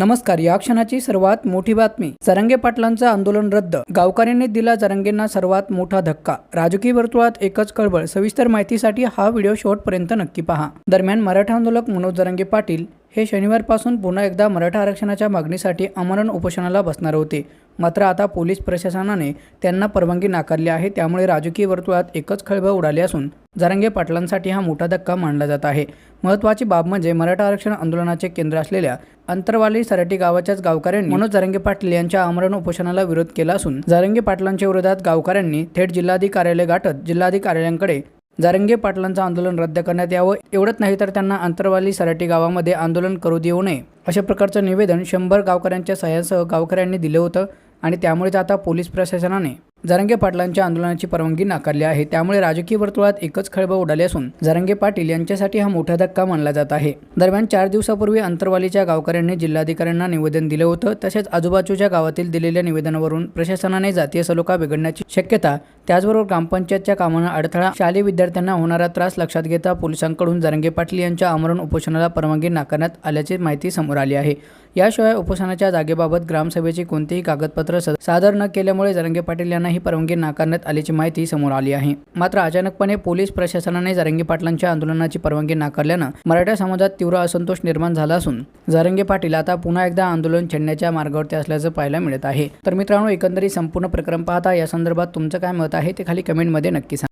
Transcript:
नमस्कार या क्षणाची सर्वात मोठी बातमी. जरंगे पाटलांचं आंदोलन रद्द. गावकऱ्यांनी दिला जरंगेंना सर्वात मोठा धक्का. राजकीय वर्तुळात एकच कळबळ सविस्तर माहितीसाठी हा व्हिडिओ शेवटपर्यंत नक्की पहा. दरम्यान मराठा आंदोलक मनोज जरंगे पाटील हे शनिवारपासून पुन्हा एकदा मराठा आरक्षणाच्या मागणीसाठी आमरण उपोषणाला बसणार होते. मात्र आता पोलीस प्रशासनाने त्यांना परवानगी नाकारली आहे. त्यामुळे राजकीय वर्तुळात एकच खळबळ उडाली असून जरंगे पाटलांसाठी हा मोठा धक्का मानला जात आहे. महत्त्वाची बाब म्हणजे मराठा आरक्षण आंदोलनाचे केंद्र असलेल्या अंतरवाली सराटी गावाच्याच गावकऱ्यांनी मनोज जरंगे पाटील यांच्या आमरण उपोषणाला विरोध केला असून जरंगे पाटलांच्या विरोधात गावकऱ्यांनी थेट जिल्हाधिकारी कार्यालय गाठत जिल्हाधिकाऱ्यांकडे जारंगे पाटलांचं आंदोलन रद्द करण्यात यावं. एवढंच नाही तर त्यांना अंतरवाली सराटी गावामध्ये आंदोलन करू देऊ नये. अशा प्रकारचं निवेदन शंभर गावकऱ्यांच्या सह्यासह गावकऱ्यांनी दिलं होतं आणि त्यामुळेच आता पोलीस प्रशासनाने जरंगे पाटलांच्या आंदोलनाची परवानगी नाकारली आहे. त्यामुळे राजकीय वर्तुळात एकच खळबळ उडाली असून जरंगे पाटील यांच्यासाठी हा मोठा धक्का मानला जात आहे. दरम्यान चार दिवसापूर्वी अंतरवालीच्या गावकऱ्यांनी जिल्हाधिकाऱ्यांना निवेदन दिलं होतं. तसेच आजूबाजूच्या गावातील दिलेल्या निवेदनावरून प्रशासनाने जातीय सलोखा बिघडण्याची शक्यता त्याचबरोबर ग्रामपंचायतच्या कामांना अडथळा शालेय विद्यार्थ्यांना होणारा त्रास लक्षात घेता पोलिसांकडून जरंगे पाटील यांच्या आमरण उपोषणाला परवानगी नाकारण्यात आल्याची माहिती समोर आली आहे. याशिवाय उपोषणाच्या जागेबाबत ग्रामसभेची कोणतीही कागदपत्र सादर न केल्यामुळे जरंगे पाटील यांना ही परवानगी नाकारण्यात आल्याची माहिती समोर आली आहे. मात्र अचानकपणे पोलीस प्रशासनाने जारंगी पाटलांच्या आंदोलनाची परवानगी नाकारल्यानं मराठा समाजात तीव्र असंतोष निर्माण झाला असून जारंगी पाटील आता पुन्हा एकदा आंदोलन छेडण्याच्या मार्गावरती असल्याचं पाहायला मिळत आहे. तर मित्रांनो एकंदरीत संपूर्ण प्रकरण पाहता या संदर्भात तुमचं काय मत आहे ते खाली कमेंटमध्ये नक्की सांगा.